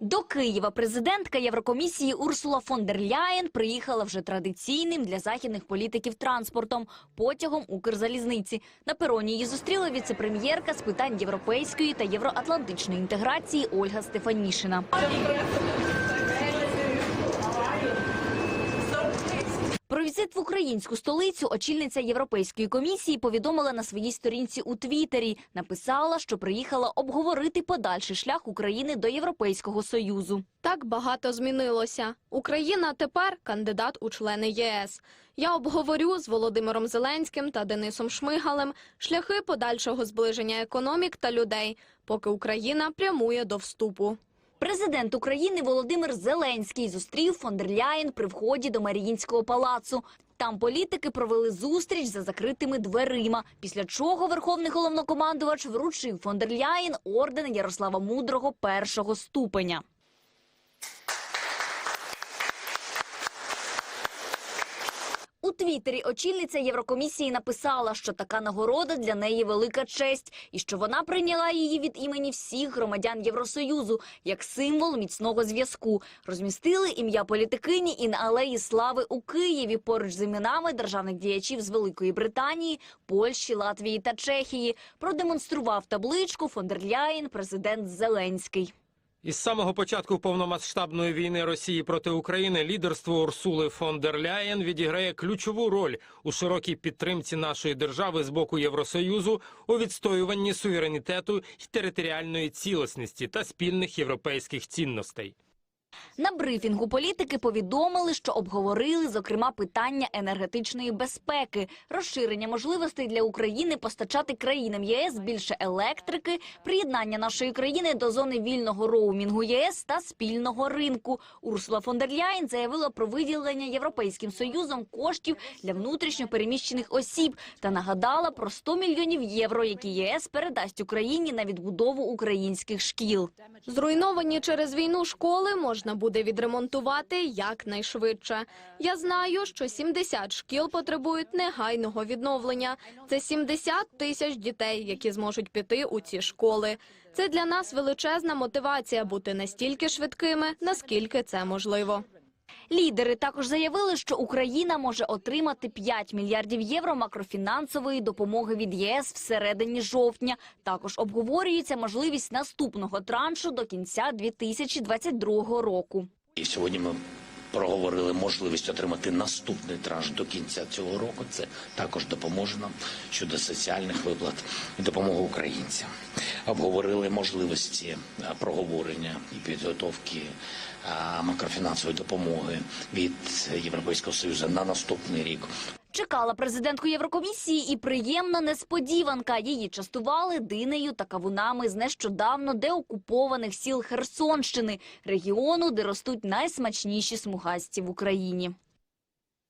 До Києва президентка Єврокомісії Урсула фон дер Ляєн приїхала вже традиційним для західних політиків транспортом потягом Укрзалізниці. На пероні її зустріла віцепрем'єрка з питань європейської та євроатлантичної інтеграції Ольга Стефанішина. Про візит в українську столицю очільниця Європейської комісії повідомила на своїй сторінці у Твіттері. Написала, що приїхала обговорити подальший шлях України до Європейського союзу. Так багато змінилося. Україна тепер кандидат у члени ЄС. Я обговорю з Володимиром Зеленським та Денисом Шмигалем шляхи подальшого зближення економік та людей, поки Україна прямує до вступу. Президент України Володимир Зеленський зустрів фондерляєн при вході до Маріїнського палацу. Там політики провели зустріч за закритими дверима, після чого верховний головнокомандувач вручив фондерляєн орден Ярослава Мудрого першого ступеня. У Твіттері очільниця Єврокомісії написала, що така нагорода для неї велика честь, і що вона прийняла її від імені всіх громадян Євросоюзу як символ міцного зв'язку. Розмістили ім'я політикині і на алеї слави у Києві поруч з іменами державних діячів з Великої Британії, Польщі, Латвії та Чехії. Продемонстрував табличку фон дер Ляєн президент Зеленський. Із самого початку повномасштабної війни Росії проти України лідерство Урсули фон дер Ляєн відіграє ключову роль у широкій підтримці нашої держави з боку Євросоюзу у відстоюванні суверенітету і територіальної цілісності та спільних європейських цінностей. На брифінгу політики повідомили, що обговорили, зокрема, питання енергетичної безпеки, розширення можливостей для України постачати країнам ЄС більше електрики, приєднання нашої країни до зони вільного роумінгу ЄС та спільного ринку. Урсула фон дер Ляєн заявила про виділення Європейським Союзом коштів для внутрішньо переміщених осіб та нагадала про 100 мільйонів євро, які ЄС передасть Україні на відбудову українських шкіл. Зруйновані через війну школи можна буде відремонтувати якнайшвидше. Я знаю, що 70 шкіл потребують негайного відновлення. Це 70 тисяч дітей, які зможуть піти у ці школи. Це для нас величезна мотивація бути настільки швидкими, наскільки це можливо. Лідери також заявили, що Україна може отримати 5 мільярдів євро макрофінансової допомоги від ЄС всередині жовтня. Також обговорюється можливість наступного траншу до кінця 2022 року. І сьогодні ми проговорили можливість отримати наступний транш до кінця цього року. Це також допоможе нам щодо соціальних виплат і допомоги українцям. Обговорили можливості проговорення і підготовки макрофінансової допомоги від Європейського союзу на наступний рік. Чекала президентку Єврокомісії і приємна несподіванка. Її частували динею та кавунами з нещодавно деокупованих сіл Херсонщини, регіону, де ростуть найсмачніші смугасті в Україні.